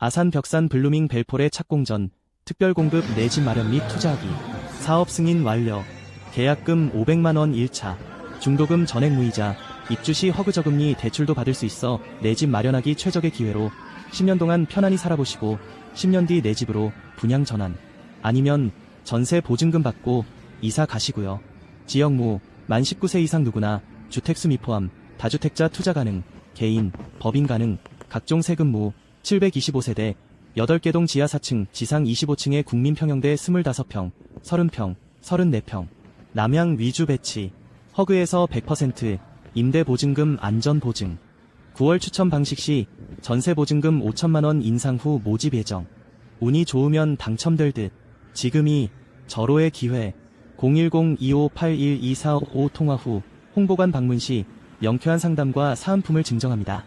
아산 벽산 블루밍 벨폴의 착공전, 특별공급 내집 마련 및 투자하기, 사업 승인 완료, 계약금 500만원 1차, 중도금 전액 무이자, 입주 시 허그저금리 대출도 받을 수 있어 내 집 마련하기 최적의 기회로 10년 동안 편안히 살아보시고 10년 뒤 내 집으로 분양 전환, 아니면 전세 보증금 받고 이사 가시고요. 지역무, 만 19세 이상 누구나 주택 수 미 포함, 다주택자 투자 가능, 개인, 법인 가능, 각종 세금 무, 725세대, 8개 동 지하 4층, 지상 25층의 국민평형대 25평, 30평, 34평, 남양 위주 배치, 허그에서 100%, 임대보증금 안전보증, 9월 추첨 방식 시 전세보증금 5천만원 인상 후 모집 예정, 운이 좋으면 당첨될 듯, 지금이 절호의 기회, 010-2581-2455 통화 후 홍보관 방문 시 명쾌한 상담과 사은품을 증정합니다.